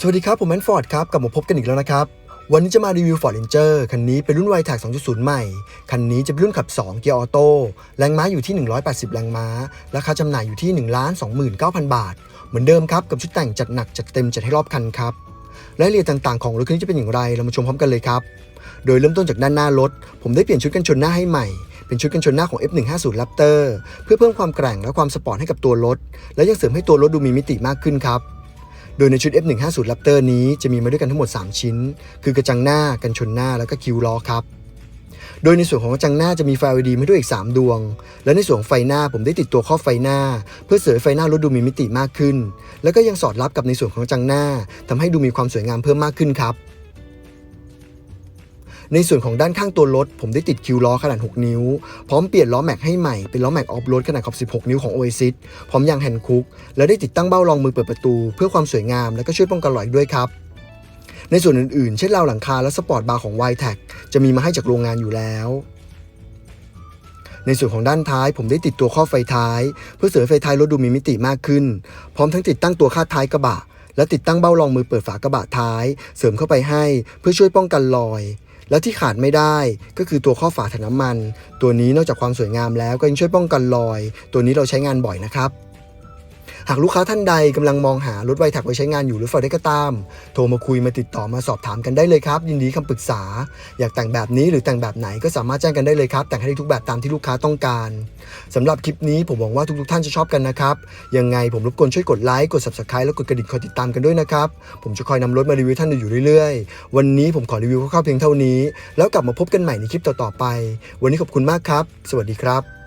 สวัสดีครับ ผมแมนฟอร์ดครับ กลับมาพบกันอีกแล้วนะครับ วันนี้จะมารีวิว Ford Ranger คันนี้เป็นรุ่น y t a c 2.0 ใหม่ คันนี้จะเป็นรุ่นขับ 2 เกียร์ออโต้ แรงม้าอยู่ที่ 180 แรงม้า ราคาจำหน่ายอยู่ที่ 1 2 9 0 0 0 บาท เหมือนเดิมครับ กับชุดแต่งจัดหนักจัดเต็มจัดให้รอบคันครับ รายละเอียดต่างๆของรถคันนี้จะเป็นอย่างไร เรามาชมพร้อมกันเลยครับ โดยเริ่มต้นจากด้านหน้ารถ ผมได้เปลี่ยนชุดกันชนหน้าให้ใหม่เป็นชุดกันชนหน้าของ F150 Raptor เพื่อเพิ่มความแกร่งและความสปอร์ตให้กับตัวรถ และยังเสริมให้ตัวรถดูมีมิติมากขึ้นครับ โดยในชุด F150 Raptor นี้จะมีมาด้วยกันทั้งหมด 3 ชิ้น คือกระจังหน้ากันชนหน้าแล้วก็คิ้วล้อครับ โดยในส่วนของกระจังหน้าจะมีไฟ LED มาด้วยอีก 3 ดวง และในส่วนของไฟหน้าผมได้ติดตัวครอบไฟหน้า เพื่อเสริมไฟหน้ารถดูมีมิติมากขึ้น แล้วก็ยังสอดรับกับในส่วนของกระจังหน้าทำให้ดูมีความสวยงามเพิ่มมากขึ้นครับ ในส่วนของด้านข้างตัวรถ ผมได้ติดคิวล้อขนาด 6 นิ้ว พร้อมเปลี่ยนล้อแม็กให้ใหม่ เป็นล้อแม็กออฟโรดขนาดขอบ 16 นิ้วของ Oasis พร้อมยางแฮนด์คุก และได้ติดตั้งเบ้ารองมือเปิดประตู เพื่อความสวยงามและก็ช่วยป้องกันรอยด้วยครับ ในส่วนอื่นๆ เช่นราวหลังคาและสปอร์ตบาร์ของ y t e c จะมีมาให้จากโรงงานอยู่แล้วในส่วนของด้านท้ายผมได้ติดตัวข้อไฟท้าย เพื่อเสริมไฟท้ายรถดูมีมิติมากขึ้น พร้อมทั้งติดตั้งตัวคาดท้ายกระบะ และติดตั้งเบ้ารองมือเปิดฝากระบะท้าย เสริมเข้าไปให้ เพื่อช่วยป้องกันรอย และที่ขาดไม่ได้ก็คือตัวข้อฝาถังน้ำมัน ตัวนี้นอกจากความสวยงามแล้วก็ยังช่วยป้องกันรอย ตัวนี้เราใช้งานบ่อยนะครับ หากลูกค้าท่านใดกำลังมองหารถไวแท็กไว้ใช้งานอยู่หรือฟอร์ดก็ตาม โทรมาคุยมาติดต่อมาสอบถามกันได้เลยครับ ยินดีคำปรึกษา อยากแต่งแบบนี้หรือแต่งแบบไหนก็สามารถแจ้งกันได้เลยครับ แต่งให้ได้ทุกแบบตามที่ลูกค้าต้องการสำหรับคลิปนี้ผมหวังว่าทุกๆท่านจะชอบกันนะครับ ยังไงผมรบกวนช่วยกดไลค์กด subscribe แล้วกดกระดิ่งคอยติดตามกันด้วยนะครับ ผมจะคอยนำรถมารีวิวท่านอยู่เรื่อยๆ วันนี้ผมขอรีวิวคร่าวๆเพียงเท่านี้ แล้วกลับมาพบกันใหม่ในคลิปต่อๆไป วันนี้ขอบคุณมากครับ สวัสดีครับ